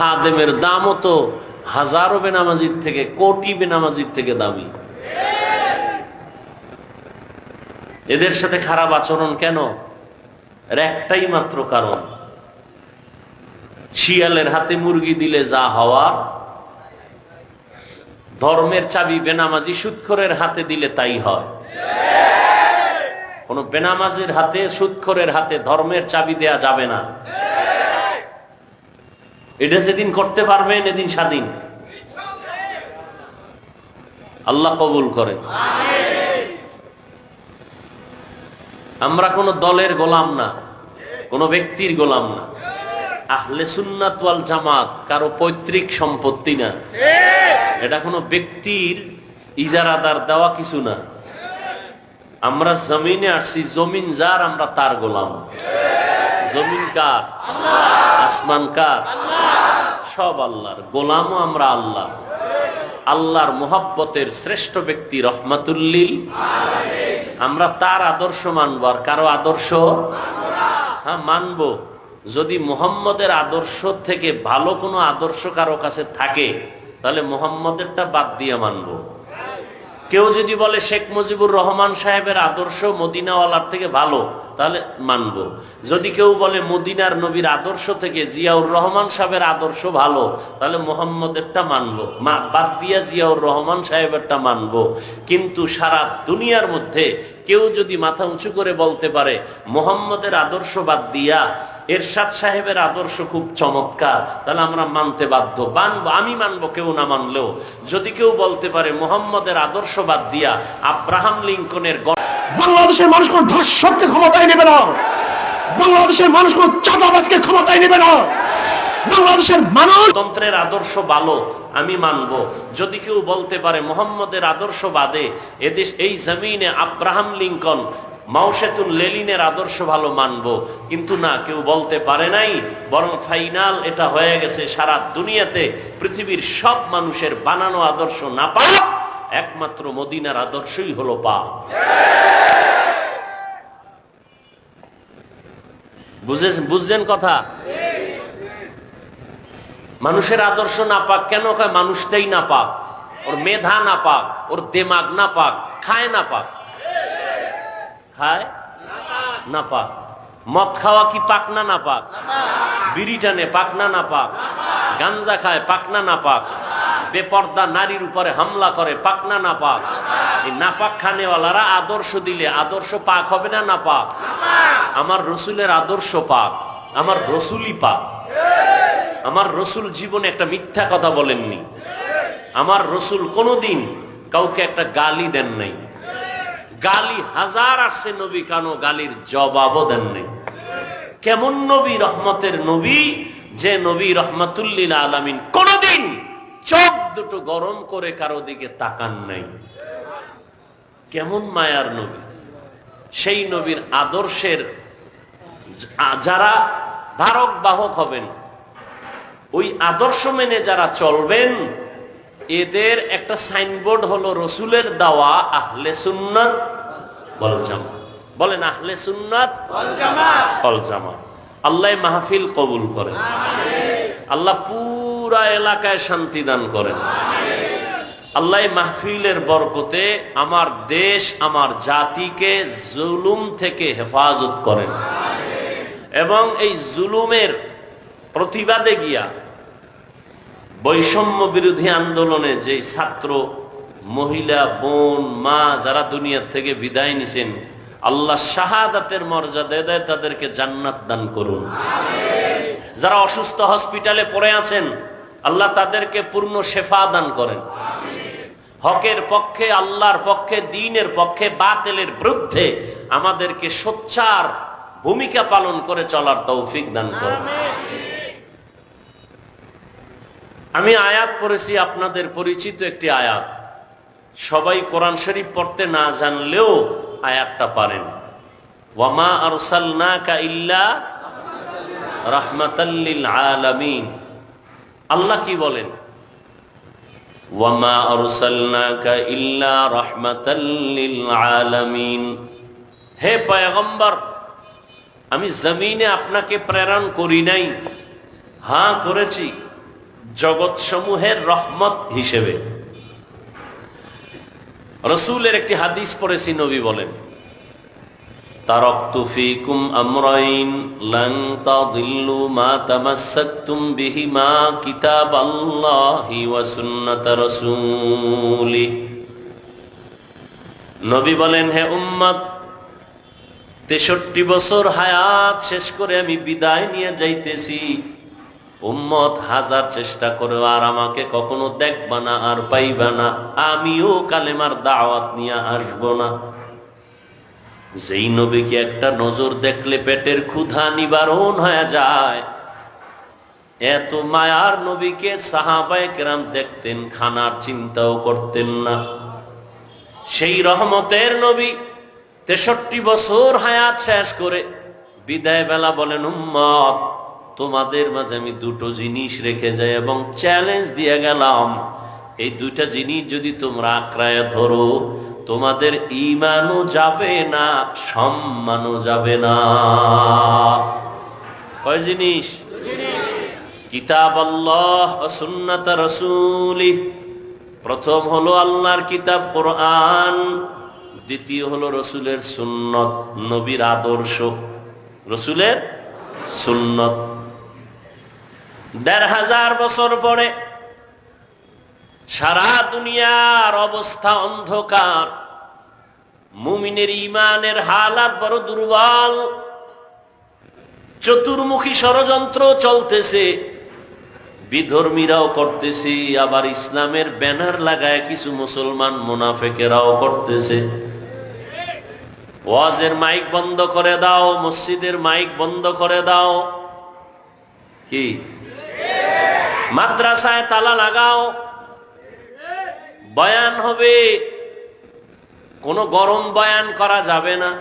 খাদেমের দামও তো হাজারো বেনামাজির থেকে, কোটি বেনামাজির থেকে দামি। এদের সাথে খারাপ আচরণ কেন? এর একটাই মাত্র কারণ, শিয়ালের হাতে মুরগি দিলে যা হওয়ার ধর্মের চাবি বেনামাজি সুৎখরের হাতে দিলে তাই হয়। কোন বেনামাজির হাতে, সুৎখরের হাতে ধর্মের চাবি দেয়া যাবে না। এটা যেদিন করতে পারবেন, এদিন স্বাধীন। আল্লাহ কবুল করে। আমরা কোন দলের গোলাম না, কোন ব্যক্তির গোলাম না। আহলে সুন্নাত জামাত কারও পৈতৃক সম্পত্তি না। এটা কোনো ব্যক্তির ইজারাদার দেওয়া কিছু না। আমরা জমিনে আসছি, জমিন যার, আমরা তার গোলাম। জমিন কার? আসমান কার? সব আল্লাহর। গোলামও আমরা আল্লাহ। আল্লাহর মোহাব্বতের শ্রেষ্ঠ ব্যক্তি রহমাতুল্লিল। আমরা তার আদর্শ মানব। আর কারও আদর্শ? হ্যাঁ মানবো। যদি মুহাম্মদের আদর্শ থেকে ভালো কোনো আদর্শ কারও কাছে থাকে, তাহলে মুহাম্মদেরটা বাদ দিয়ে মানবো। কেউ যদি বলে শেখ মুজিবুর রহমান সাহেবের আদর্শ মদিনাওয়ালার থেকে ভালো, তাহলে মানব। যদি কেউ বলে মদিনার নবীর আদর্শ থেকে জিয়াউর রহমান সাহেবের আদর্শ ভালো, তাহলে মোহাম্মদেরটা মানব। মা- বাদ দিয়া জিয়াউর রহমান সাহেবেরটা মানব। কিন্তু সারা দুনিয়ার মধ্যে কেউ যদি মাথা উঁচু করে বলতে পারে, মোহাম্মদের আদর্শ বাদ দিয়া এরশাদ সাহেবের আদর্শ খুব চমৎকার। তাহলে আমরা মানতে বাধ্য। মানবো আমি মানবো কেউ না মানলেও। যদি কেউ বলতে পারে মোহাম্মদের আদর্শ বাদ দিয়া আব্রাহাম লিঙ্কনের বাংলাদেশের মানুষ কোন ধর্ষককে ক্ষমতায় নেবে না। বাংলাদেশের মানুষ কোন চাঁদাবাজকে ক্ষমতায় নেবে না। বাংলাদেশের মানুষ তন্ত্রের আদর্শ ভালো আমি মানবো। যদি কেউ বলতে পারে মোহাম্মদের আদর্শ বাদে এদেশ এই জমিনে আব্রাহাম লিঙ্কন মাউসেতুন লেলিনের আদর্শ ভালো মানবো। কিন্তু না, কেউ বলতে পারে নাই, বরং ফাইনাল এটা হয়ে গেছে সারা দুনিয়াতে পৃথিবীর সব মানুষের বানানো আদর্শ না পা একমাত্র মদিনার আদর্শই হলো পা বুঝেছেন কথা? মানুষের আদর্শ না পাক, কেন মানুষটাই না পাক? ওর মেধা না পাক, ওর দেমাগ না পাক, খায় না পাক। খায়? না পাক মদ খাওয়া কি পাক না না পাক বিড়ি টানে পাক না না পাক গাঞ্জা খায়, পাক না না পাক বেপর্দা নারীর উপরে হামলা করে, পাক না না পাক এই নাপাক খানেওয়ালারা আদর্শ দিলে আদর্শ পাক হবে না না পাক আমার রসুলের আদর্শ পাক, আমার রসুলই পাক। আমার রসুল জীবনে একটা মিথ্যা কথা বলেননি। আমার রসুল কোনোদিন কাউকে একটা গালি দেন নাই। গালি হাজার আসছে নবী, কেন গালির জবাবও দেন নাই কেমন নবী রহমতের নবী যে নবী রহমাতুল্লিল আলামিন কোনদিন চোখ দুটো গরম করে কারও দিকে তাকান নাই। কেমন মায়ার নবী। সেই নবীর আদর্শের যারা ধারক বাহক হবেন, ওই আদর্শ মেনে যারা চলবেন এদের একটা সাইনবোর্ড হলো রসুলের দাওয়া আহলে সুন্নাত বল জামা বলেন আহলে সুন্নাত বল জামা আল্লাহ মাহফিল কবুল করেন। আল্লাহ পুরা এলাকায় শান্তি দান করেন। আল্লাহ মাহফিলের বরকতে আমার দেশ আমার জাতিকে জুলুম থেকে হেফাজত করেন। এবং এই জুলুমের প্রতিবাদে গিয়া বৈষম্য বিরোধী আন্দোলনে যে ছাত্র, মহিলা, বোন, মা যারা দুনিয়ার থেকে বিদায় নিছেন, আল্লাহ শাহাদাতের মর্যাদা দেয়, তাদেরকে জান্নাত দান করুন। যারা অসুস্থ হসপিটালে পড়ে আছেন, আল্লাহ তাদেরকে পূর্ণ শেফা দান করেন। হকের পক্ষে, আল্লাহর পক্ষে, দিনের পক্ষে, বাতেলের বিরুদ্ধে আমাদেরকে সোচ্চার ভূমিকা পালন করে চলার তৌফিক দান করেন। আমি আয়াত পড়েছি, আপনাদের পরিচিত একটি আয়াত। সবাই কোরআন শরীফ পড়তে না জানলেও আয়াতটা পারেন। ওয়ামা আরসালনাকা ইল্লা রাহমাতাল্লিল আলামিন। আল্লাহ কি বলেন? ওয়ামা আরসালনাকা ইল্লা রাহমাতাল্লিল আলামিন। হে পয়গম্বর, আমি জমিনে আপনাকে প্রেরণ করি নাই হ্যাঁ করেছি। জগৎ সমূহের রহমত হিসেবে। রসুলের একটি হাদিস পড়েছি, নবী বলেন নবী বলেন, হে উম্মত, তেষট্টি বছর হায়াত শেষ করে আমি বিদায় নিয়ে যাইতেছি। উম্মত হাজার চেষ্টা করে, আর আমাকে কখনো দেখবা না আর পাইবা না। আমিও কালেমার দাওয়াত নিয়ে আসব না। যেই নবীকে একটা নজর দেখলে পেটের ক্ষুধা নিবারণ হয়ে যায়। এত মায়ার নবীকে সাহাবায় কেরাম দেখতেন, খানার চিন্তাও করতেন না। সেই রহমতের নবী তেষট্টি বছর হায়াত শেষ করে বিদায় বেলা বলেন, উম্মত তোমাদের মাঝে আমি দুটো জিনিস রেখে যাই এবং চ্যালেঞ্জ দিয়ে গেলাম। এই দুইটা জিনিস যদি তোমরা আক্রায় ধরো, তোমাদের ইমানও যাবে না, সম্মানও যাবে না। কয় জিনিস? কিতাব আল্লাহ সুন্নাত রসুলি। প্রথম হলো আল্লাহর কিতাব কোরআন, দ্বিতীয় হলো রসুলের সুন্নত, নবীর আদর্শ। রসুলের সুন্নত। দেড় হাজার বছর পরে সারা দুনিয়ার অবস্থা অন্ধকার। মুমিনের ইমানের হালাত বড় দুর্বল। চতুর্মুখী ষড়যন্ত্র চলতেছে। বিধর্মীরাও করতেছে, আবার ইসলামের ব্যানার লাগায় কিছু মুসলমান মুনাফেকেরাও করতেছে। ওয়াজের মাইক বন্ধ করে দাও, মসজিদের মাইক বন্ধ করে দাও। কি? মাদ্রাসায় তালা লাগাও। বয়ান হবে। কোনো গরম বয়ান করা যাবে না।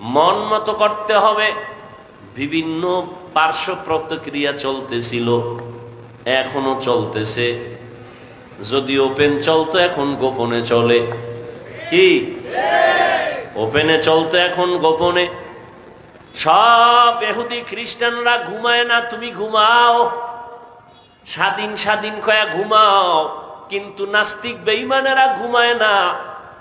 মন মতো করতে হবে। বিভিন্ন পার্শ্ব প্রতিক্রিয়া চলতেছিল, এখনও চলতেছে। যদি ওপেন চলতো, এখন গোপনে চলে। কি? ওপেনে চলতো, এখন গোপনে। সব এহুদি খ্রিস্টানরা ঘুমায় না, তুমি ঘুমাও। স্বাধীন স্বাধীন কয়া ঘুমাও। কিন্তু নাস্তিক বেইমানেরা ঘুমায় না।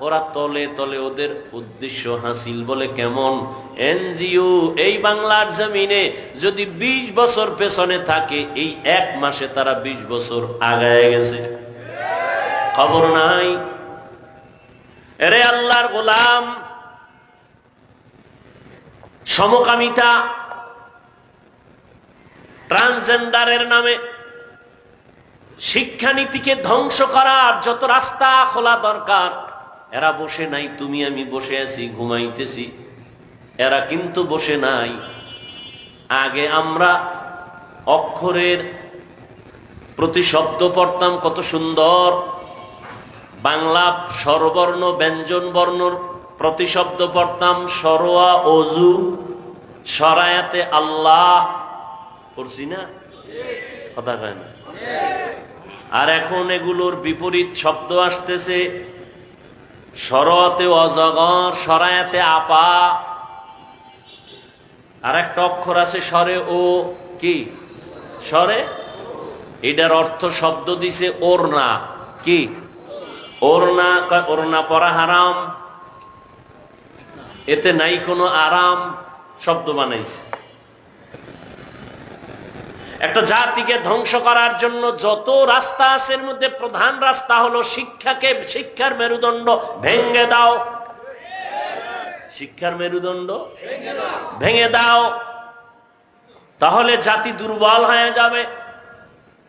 ওরা তলে তলে ওদের উদ্দেশ্য হাসিল বলে কেমন? এনজিও এই বাংলার জমিনে যদি ২০ বছর পেছনে থাকে, এই এক মাসে তারা ২০ বছর আগায় গেছে। খবর নাই? এরে আল্লাহর গোলাম, সমকামিতা ট্রান্সজেন্ডারের নামে শিক্ষানীতিকে ধ্বংস করার যত রাস্তা খোলা দরকার, এরা বসে নাই, তুমি আমি বসে আছি, ঘুমাইতেছি। এরা কিন্তু বসে নাই। আগে আমরা অক্ষরের প্রতি শব্দ পড়তাম, কত সুন্দর। বাংলা স্বরবর্ণ, ব্যঞ্জন বর্ণর প্রতি শব্দ পড়তাম, সরোয়া, অজু, সরায়াতে আল্লাহ। পড়ছি না? কথা না? আর এখন এগুলোর বিপরীত শব্দ আসতেছে সরতে অজগর সরায়াতে আপা। আর একটা অক্ষর আছে স্বরে ও, কি? স্বরে? এটার অর্থ শব্দ দিছে ওরনা কি? ওরনা ওরনা পরা হারাম, এতে নাই কোনো আরাম, শব্দ বানাইছে। একটা জাতিকে ধ্বংস করার জন্য যত রাস্তা আছে, এর মধ্যে প্রধান রাস্তা হলো শিক্ষাকে, শিক্ষার মেরুদণ্ড ভেঙ্গে দাও। শিক্ষার মেরুদণ্ড ভেঙে দাও। তাহলে জাতি দুর্বল হয়ে যাবে।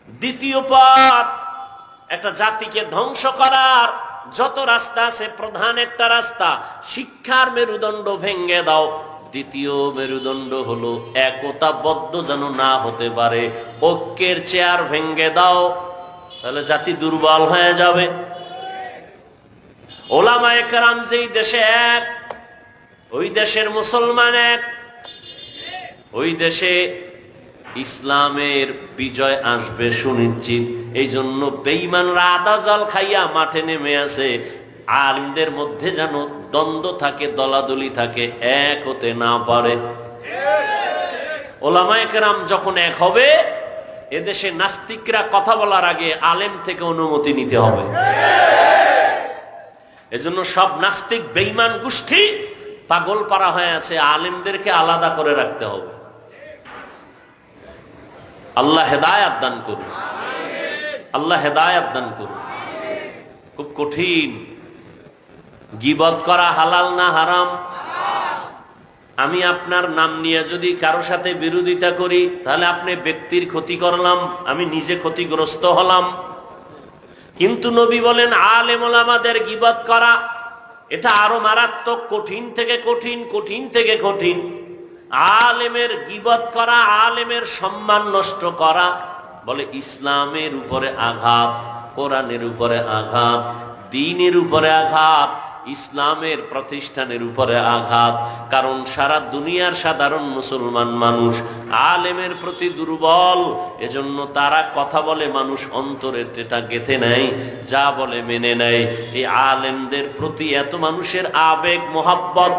দ্বিতীয় পথ একটা জাতিকে ধ্বংস করার যত রাস্তা আছে, প্রধান একটা রাস্তা, শিক্ষার মেরুদণ্ড ভেঙ্গে দাও। দ্বিতীয় মেরুদণ্ড হলো একতাবদ্ধ যেন না হতে পারে। ঐক্যের চেয়ার ভেঙ্গে দাও, তাহলে জাতি দুর্বল হয়ে যাবে। দেশে এক, ওই দেশের মুসলমান এক, ওই দেশে ইসলামের বিজয় আসবে সুনিশ্চিত। এই জন্য বেইমানরা আদা জল খাইয়া মাঠে নেমে আছে আলিমদের মধ্যে যেন দ্বন্দ্ব থাকে, দলাদলি থাকে, এক হতে না পারে। ওলামায়ে কেরাম যখন এক হবে, এদেশে নাস্তিকরা কথা বলার আগে আলেম থেকে অনুমতি নিতে হবে। এজন্য সব নাস্তিক বেইমান গোষ্ঠী পাগল পারা হয়ে আছে, আলেমদেরকে আলাদা করে রাখতে হবে। আল্লাহ হেদায়াত দান করুন। আল্লাহ হেদায়াত দান করুন। খুব কঠিন গিবত করা হালাল না হারাম? আমি আপনার নাম নিয়ে যদি কারও সাথে বিরোধিতা করি, তাহলে আপনি ব্যক্তির ক্ষতি করলাম, আমি নিজে ক্ষতিগ্রস্ত হলাম। কিন্তু নবী বলেন আলেমুল আমাদের গিবত করা, এটা আরও মারাত্মক, কঠিন থেকে কঠিন কঠিন থেকে কঠিন। আলেমের গিবত করা, আলেমের সম্মান নষ্ট করা। বলে ইসলামের উপরে আঘাত, কোরআনের উপরে আঘাত, দিনের উপরে আঘাত। ইসলামের প্রতিষ্ঠানের উপরে আঘাত, কারণ সারা দুনিয়ার সাধারণ মুসলমান মানুষ আলেমের প্রতি দুর্বল। এজন্য তারা কথা বলে মানুষ অন্তরে এটা গেথে নেয়, যা বলে মেনে নেয়। এই আলেমদের প্রতি এত মানুষের আবেগ, মোহাব্বত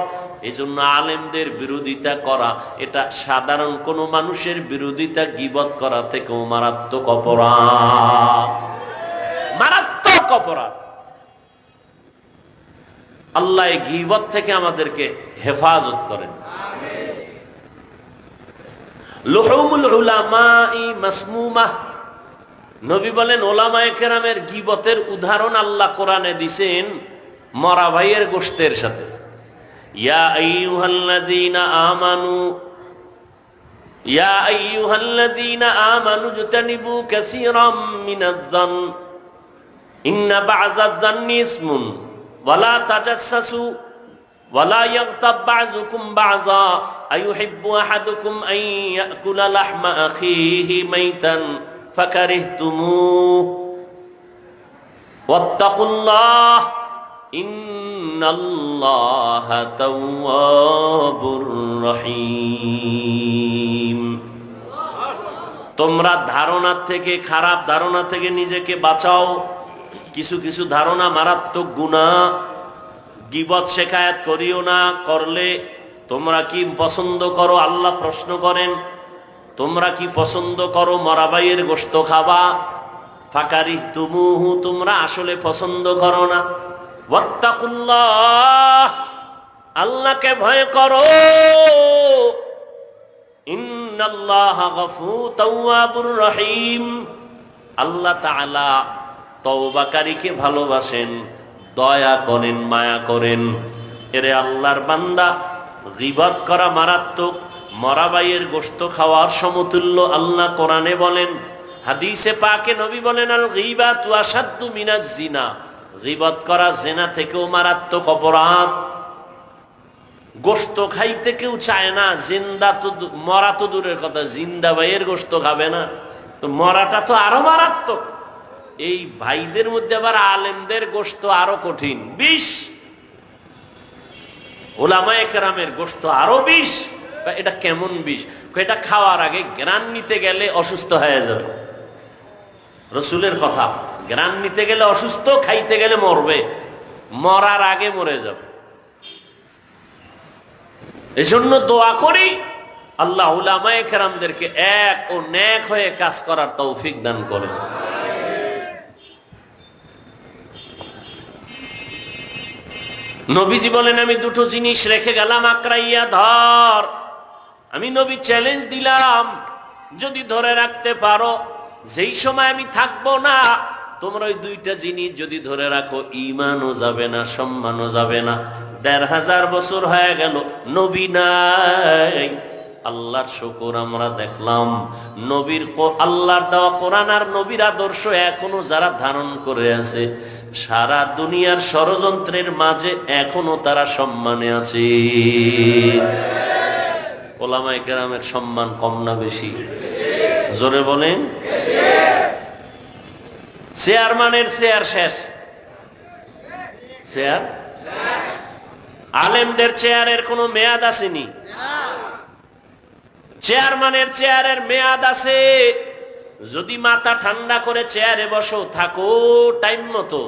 এই জন্য আলেমদের বিরোধিতা করা, এটা সাধারণ কোনো মানুষের বিরোধিতা গিবত করা থেকেও মারাত্মক অপরাধ। মারাত্মক অপরাধ। আল্লাহ গিবত থেকে আমাদেরকে হেফাজত করেন। নবী বলেন গিবতের উদাহরণ আল্লাহ কোরআনে দিছেন মরা ভাইয়ের গোশতের সাথে। ইয়া আমানু ইসমুন। ওয়ালা তাজাসসু ওয়ালা ইয়াগতাব বা'যুকুম বা'যা আইয়ুহিব্বু আহাদুকুম আন ইয়াকুলা লাহমা আখিহি মাইতান ফাকারিহতুমুহ। ওয়াত্তাকুল্লাহ, ইন্নাল্লাহা তাওয়াবুর রহিম। তোমরা ধারণা থেকে, খারাপ ধারণা থেকে নিজেকে বাঁচাও। কিছু কিছু ধারণা, মারাত্মক গুণা, গিবত শেখায়াত করিও না, করলে তোমরা কি পছন্দ করো? আল্লাহ প্রশ্ন করেন, তোমরা কি পছন্দ করো? মরাবাইয়ের গোস্ত খাবা? ফাকারি তুমুহু তোমরা আসলে পছন্দ করো না। আল্লাহকে ভয় করো। আল্লাহ তওবাকারীকে ভালোবাসেন, দয়া করেন, মায়া করেন। এরে আল্লাহর বান্দা, গিবত করা মারাত্মক, মরাবাইয়ের গোস্ত খাওয়ার সমতুল্য আল্লাহ কোরআনে বলেন, হাদিসে পাকে নবী বলেন, আল গিবা তু আসাদ্দু মিনাজ জিনা। গিবত করা জেনা থেকেও মারাত্মক অপরাধ। গোস্ত খাইতে কেউ চায় না, জিন্দা তো মরা তো দূরের কথা, জিন্দা ভাইয়ের গোস্ত খাবে না। তো মরাটা তো আরও মারাত্মক। এই ভাইদের মধ্যে আবার আলেমদের গোস্ত আরও কঠিন। বিষ ওলামায়ে কেরামের গোস্ত আরও বিষ এটা কেমন বিষ এটা খাওয়ার আগে গ্রান নিতে গেলে অসুস্থ হয়ে যাবে। রসুলের কথা গ্রান নিতে গেলে অসুস্থ, খাইতে গেলে মরবে। মরার আগে মরে যাবে। এজন্য দোয়া করি, আল্লাহ উলামায়ে কেরামদেরকে এক ও ন্যাক হয়ে কাজ করার তৌফিক দান করেন। নবীজি বলেন, আমি দুটো জিনিস রেখে গেলাম আক্রাইয়া ধর। আমি নবী চ্যালেঞ্জ দিলাম, যদি ধরে রাখতে পারো। যেই সময় আমি থাকব না, তোমরা ওই দুইটা জিনিস যদি ধরে রাখো ইমানও যাবে না, সম্মানও যাবে না। দেড় হাজার বছর হয়ে গেল, নবী নাই। আল্লাহর শুকর আমরা দেখলাম। নবীর আল্লাহর দেওয়া কোরআন আর নবীর আদর্শ এখনও যারা ধারণ করে আছে। সারা দুনিয়ার ষড়যন্ত্রের মাঝে এখনও তারা সম্মানে আছে। ওলামাই কেরামের সম্মান কম না বেশি? জোরে বলেন। চেয়ারম্যানের চেয়ার শেষ। চেয়ার? আলেমদের চেয়ারের কোনো মেয়াদ আসেনি। চেয়ারম্যানের চেয়ারের মেয়াদ আছে। যদি মাথা ঠান্ডা করে চেয়ারে বসো থাকো টাইম মতো।